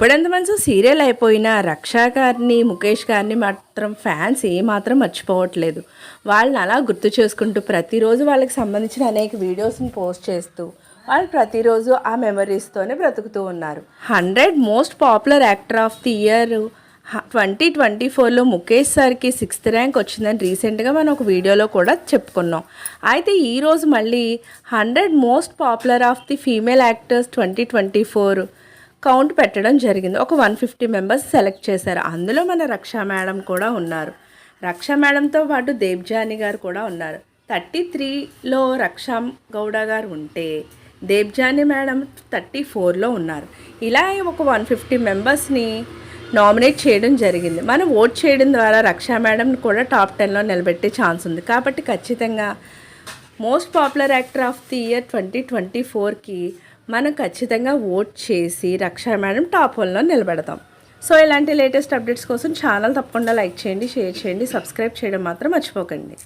ఇప్పుడెంత మంచి సీరియల్ అయిపోయినా రక్షా గారిని ముఖేష్ గారిని మాత్రం ఫ్యాన్స్ ఏమాత్రం మర్చిపోవట్లేదు. వాళ్ళని అలా గుర్తు చేసుకుంటూ ప్రతిరోజు వాళ్ళకి సంబంధించిన అనేక వీడియోస్ని పోస్ట్ చేస్తూ వాళ్ళు ప్రతిరోజు ఆ మెమరీస్తోనే బ్రతుకుతూ ఉన్నారు. Hundred most popular actor of the year twenty twenty ఫోర్లో ముఖేష్ సార్కి సిక్స్త్ ర్యాంక్ వచ్చిందని రీసెంట్గా మనం ఒక వీడియోలో కూడా చెప్పుకున్నాం. అయితే ఈరోజు మళ్ళీ hundred most popular of the female actors twenty twenty four count పెట్టడం జరిగింది. ఒక వన్ ఫిఫ్టీ మెంబర్స్ సెలెక్ట్ చేశారు. అందులో మన రక్షా మేడం కూడా ఉన్నారు. రక్షా మేడంతో పాటు దేబ్జాని గారు కూడా ఉన్నారు. థర్టీ త్రీలో రక్షా గౌడ గారు ఉంటే దేబ్జాని మేడం థర్టీ ఫోర్లో ఉన్నారు. ఇలా ఒక వన్ ఫిఫ్టీ మెంబర్స్ని నామినేట్ చేయడం జరిగింది. మనం ఓట్ చేయడం ద్వారా రక్షా మేడం కూడా టాప్ టెన్లో నిలబెట్టే ఛాన్స్ ఉంది. కాబట్టి ఖచ్చితంగా most popular actor of the year twenty twenty ఫోర్కి మనం ఖచ్చితంగా ఓట్ చేసి రక్షా మేడం టాప్ వన్లో నిలబెడతాం. సో ఇలాంటి లేటెస్ట్ అప్డేట్స్ కోసం ఛానల్ తప్పకుండా లైక్ చేయండి షేర్ చేయండి సబ్స్క్రైబ్ చేయడం మాత్రం మర్చిపోకండి.